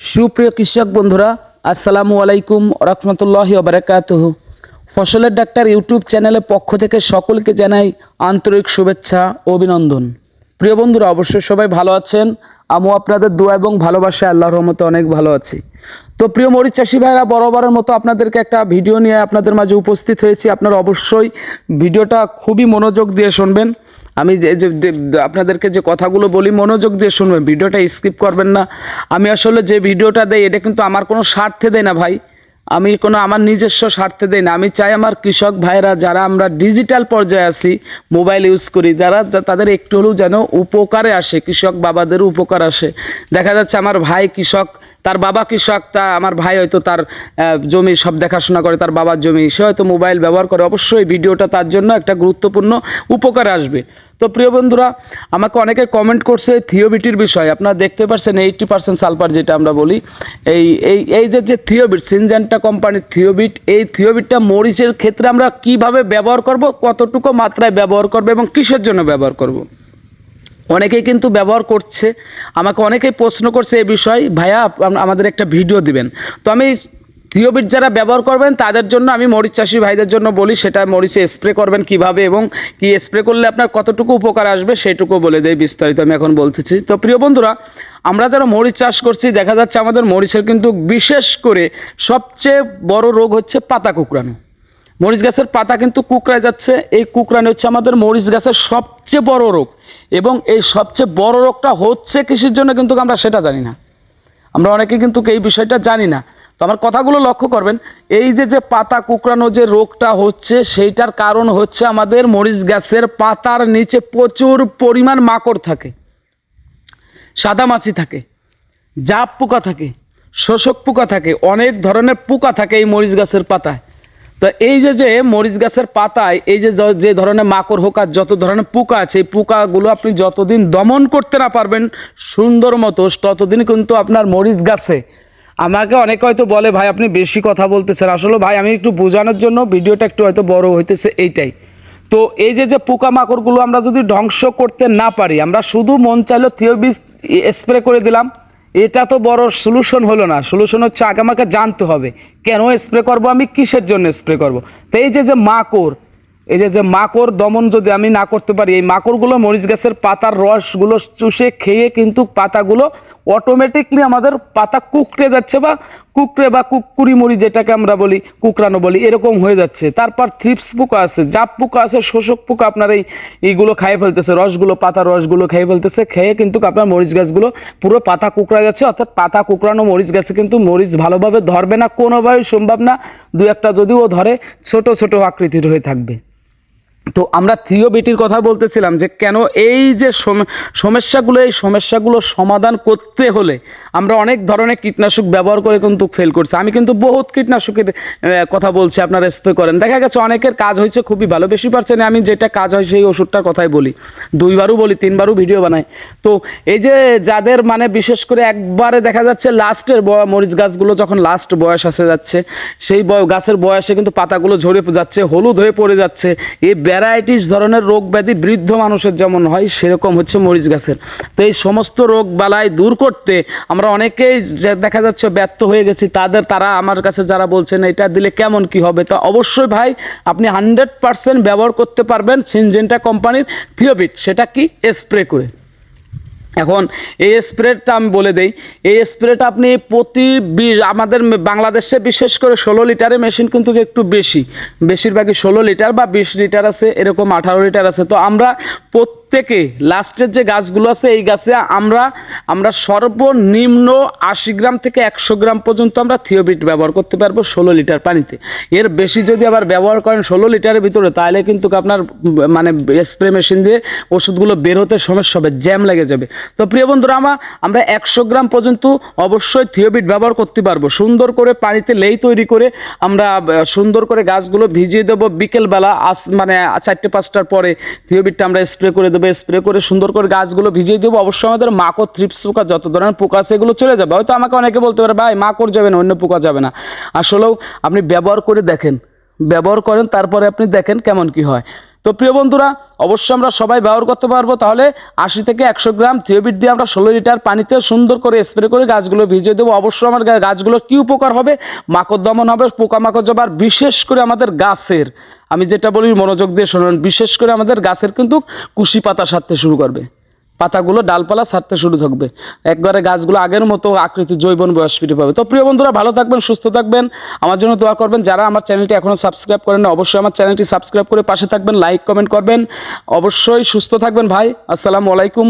সুপ্রিয় কৃষক বন্ধুরা, আসসালামু আলাইকুম রহমতুল্লাহি বারাকাতুহু। ফসলের ডাক্তার ইউটিউব চ্যানেলের পক্ষ থেকে সকলকে জানাই আন্তরিক শুভেচ্ছা, অভিনন্দন। প্রিয় বন্ধুরা, অবশ্যই সবাই ভালো আছেন। আমিও আপনাদের দোয়া এবং ভালোবাসা আল্লাহর রহমতে অনেক ভালো আছি। তো প্রিয় মরিচ চাষি ভাইরা বরাবরের মতো আপনাদেরকে একটা ভিডিও নিয়ে আপনাদের মাঝে উপস্থিত হয়েছি। আপনারা অবশ্যই ভিডিওটা খুবই মনোযোগ দিয়ে শুনবেন। আমি যে আপনাদেরকে যে কথাগুলো বলি, মনোযোগ দিয়ে শুনবেন, ভিডিওটা স্কিপ করবেন না। আমি আসলে যে ভিডিওটা দেই, এটা কিন্তু আমার কোনো স্বার্থে দেয় না ভাই। আমি কোনো আমার নিজস্ব স্বার্থে দেই না। আমি চাই আমার কৃষক ভাইরা যারা আমরা ডিজিটাল পর্যায়ে আছি মোবাইল ইউজ করি, যারা তাদের একটু হলেও যেন উপকারে আসে, কৃষক বাবাদেরও উপকার আসে। দেখা যাচ্ছে আমার ভাই কৃষক তার বাবা কৃষক, তা আমার ভাই হয়তো তার জমি সব দেখাশোনা করে, তার বাবার জমি। সে হয়তো মোবাইল ব্যবহার করে। অবশ্যই ভিডিওটা তার জন্য একটা গুরুত্বপূর্ণ উপকার আসবে। তো প্রিয় বন্ধুরা, আমাকে অনেকে কমেন্ট করছে থিওবিটির বিষয়। আপনারা দেখতে পাচ্ছেন এইটটি পার্সেন্ট সালফার যেটা আমরা বলি। এই এই এই যে যে থিওবিট সিনজেন্টা কোম্পানির থিওবিট এই থিওবিটটা মরিচের ক্ষেত্রে আমরা কীভাবে ব্যবহার করব, কতটুকু মাত্রায় ব্যবহার করব এবং কিসের জন্য ব্যবহার করব? অনেকেই কিন্তু ব্যবহার করছে। আমাকে অনেকেই প্রশ্ন করছে এই বিষয়, ভাইয়া আমাদের একটা ভিডিও দিবেন। তো আমি থিওবিট যারা ব্যবহার করবেন, তাদের জন্য আমি মরিচ চাষি ভাইদের জন্য বলি, সেটা মরিচে স্প্রে করবেন কীভাবে এবং কি স্প্রে করলে আপনার কতটুকু উপকার আসবে সেটুকু বলে দেয় বিস্তারিত আমি এখন বলতেছি। তো প্রিয় বন্ধুরা, আমরা যারা মরিচ চাষ করছি, দেখা যাচ্ছে আমাদের মরিচের কিন্তু বিশেষ করে সবচেয়ে বড় রোগ হচ্ছে পাতা কুকরানো মরিচ গাছের পাতা কিন্তু কুকড়ায় যাচ্ছে। এই কুকড়ানো হচ্ছে আমাদের মরিচ গাছের সবচেয়ে বড় রোগ। এবং এই সবচেয়ে বড় রোগটা হচ্ছে কৃষির জন্য কিন্তু আমরা সেটা জানি না। আমরা অনেকে কিন্তু এই বিষয়টা জানি না। তো আমার কথাগুলো লক্ষ্য করবেন, এই যে যে পাতা কুকড়ানো যে রোগটা হচ্ছে, সেইটার কারণ হচ্ছে আমাদের মরিচ গাছের পাতার নিচে প্রচুর পরিমাণ মাকড় থাকে, সাদা মাছি থাকে, জাপ পোকা থাকে, শোষক পোকা থাকে, অনেক ধরনের পোকা থাকে এই মরিচ গাছের পাতায়। তো এই যে যে মরিচ গাছের পাতায়, এই যে যে ধরনের মাকড় হোক আর যত ধরনের পোকা আছে, এই পোকাগুলো আপনি যতদিন দমন করতে না পারবেন, সুন্দর মতো ততদিন কিন্তু আপনার মরিচ গাছে। আমাকে অনেকে হয়তো বলে, ভাই, আপনি বেশি কথা বলতেছেন। আসলে ভাই, আমি একটু বোঝানোর জন্য ভিডিওটা একটু হয়তো বড় হইতেছে এইটাই। তো এই যে যে পোকামাকড়গুলো আমরা যদি ধ্বংস করতে না পারি, আমরা শুধু মন চাইলো থিওবিস স্প্রে করে দিলাম। এটা তো বড় সলিউশন হলো না। সলিউশন হচ্ছে আগে আমাকে জানতে হবে, কেন স্প্রে করব, আমি কিসের জন্য স্প্রে করব? তো এই যে যে মাকড়, এই যে যে মাকড় দমন যদি আমি না করতে পারি, এই মাকড়গুলো মরিচ গাছের পাতার রসগুলো চুষে খেয়ে কিন্তু পাতাগুলো অটোমেটিকলি আমাদের পাতা কুকড়ে যাচ্ছে বা কুকড়ে বা কুকুরি মুড়ি যেটাকে আমরা বলি কুকরানো বলি, এরকম হয়ে যাচ্ছে। তারপর থ্রিপস পোকা আছে, জাপ পোকা আছে, শোষক পোকা আপনার এই, এইগুলো খাইয়ে ফেলতেছে, রসগুলো, পাতার রসগুলো খেয়ে ফেলতেছে, খেয়ে কিন্তু আপনার মরিচ গাছগুলো পুরো পাতা কুকড়া যাচ্ছে, অর্থাৎ পাতা কুকড়ানো মরিচ গাছে কিন্তু মরিচ ভালোভাবে ধরবে না, কোনোভাবেই সম্ভব না। দু একটা যদিও ধরে, ছোট ছোট আকৃতির হয়ে থাকবে। তো আমরা থিওবিটির কথা বলতেছিলাম যে কেন এই যে সম- সমস্যাগুলো, এই সমস্যাগুলো সমাধান করতে হলে আমরা অনেক ধরনের কীটনাশক ব্যবহার করে কিন্তু ফেল করছি। আমি কিন্তু বহুত কীটনাশকের কথা বলছি, আপনারা স্প্রে করেন। দেখা গেছে অনেকের কাজ হয়েছে খুবই ভালো, বেশি পার্সেন্ট আমি যেটা কাজ হয় সেই ওষুধটার কথাই বলি। দুইবারও বলি, তিনবারও ভিডিও বানাই। তো এই যে যাদের মানে বিশেষ করে একবারে দেখা যাচ্ছে লাস্টের মরিচ গাছগুলো যখন লাস্ট বয়স আসে যাচ্ছে, সেই গাছের বয়সে কিন্তু পাতাগুলো ঝরে যাচ্ছে, হলুদ হয়ে পড়ে যাচ্ছে এই ভ্যারাইটিস ধরনের রোগ ব্যাধি বৃদ্ধ মানুষের যেমন হয়, সেরকম হচ্ছে মরিচ গাছের। তো এই সমস্ত রোগ বালাই দূর করতে আমরা অনেকেই দেখা যাচ্ছে ব্যর্থ হয়ে গেছি, তাদের তারা আমার কাছে যারা বলছেন, এটা দিলে কেমন কি হবে? তা অবশ্যই ভাই, আপনি হান্ড্রেড পার্সেন্ট ব্যবহার করতে পারবেন সিনজেন্টা কোম্পানির থিওবিট সেটা কি? স্প্রে করে। এখন এই স্প্রেটা আমি বলে দেই, এই স্প্রেটা আপনি প্রতি আমাদের বাংলাদেশে বিশেষ করে ষোলো লিটারে মেশিন কিন্তু একটু বেশি। বেশিরভাগই ষোলো লিটার বা বিশ লিটার আছে, এরকম আঠারো লিটার আছে। তো আমরা লাস্টের যে গাছগুলো আছে, এই গাছে আমরা আমরা সর্বনিম্ন আশি গ্রাম থেকে একশো গ্রাম পর্যন্ত আমরা থিওবিট ব্যবহার করতে পারব ষোলো লিটার পানিতে। এর বেশি যদি আবার ব্যবহার করেন ষোলো লিটারের ভিতরে, তাহলে কিন্তু আপনার মানে স্প্রে মেশিন দিয়ে ওষুধগুলো বের হতে সমস্যা হবে, জ্যাম লেগে যাবে। তো প্রিয় বন্ধুরা, আমা, আমরা একশো গ্রাম পর্যন্ত অবশ্যই থিওবিট ব্যবহার করতে পারব। সুন্দর করে পানিতে লেই তৈরি করে আমরা সুন্দর করে গাছগুলো ভিজিয়ে দেবো। বিকেলবেলা আস মানে চারটে পাঁচটার পরে থিওবিটটা আমরা স্প্রে করে দেবো। স্প্রে করে সুন্দর করে গাছগুলো ভিজিয়ে দেবো। অবশ্যই আমাদের মাকড় থ্রিপস পোকা, যত ধরনের পোকা সেগুলো চলে যাবে। হয়তো আমাকে অনেকে বলতে পারে, ভাই, মাকড় যাবে না, অন্য পোকা যাবে না। আসলেও আপনি ব্যবহার করে দেখেন। ব্যবহার করেন, তারপরে আপনি দেখেন কেমন কি হয়। তো প্রিয় বন্ধুরা, অবশ্যই আমরা সবাই ব্যবহার করতে পারব। তাহলে আশি থেকে একশো গ্রাম থিওবিট দিয়ে আমরা ষোলো লিটার পানিতে সুন্দর করে স্প্রে করে গাছগুলো ভিজিয়ে দেবো। অবশ্যই আমার গাছগুলো কী উপকার হবে? মাকড় দমন হবে, পোকামাকড় জবার বিশেষ করে আমাদের গাছের, আমি যেটা বলি মনোযোগ দিয়ে শুনুন, বিশেষ করে আমাদের গাছের কিন্তু কুশি পাতা সারতে শুরু করবে। পাতাগুলো ডালপালা ছাড়তে শুরু থাকবে। একবারে গাছগুলো আগের মতো আকৃতি জৈবন বয়স ফিরে পাবে। তো প্রিয় বন্ধুরা, ভালো থাকবেন, সুস্থ থাকবেন। আমার জন্য দোয়া করবেন। যারা আমার চ্যানেলটি এখনও সাবস্ক্রাইব করেন না অবশ্যই আমার চ্যানেলটি সাবস্ক্রাইব করে পাশে থাকবেন, লাইক, কমেন্ট করবেন। অবশ্যই সুস্থ থাকবেন ভাই। আসসালামু আলাইকুম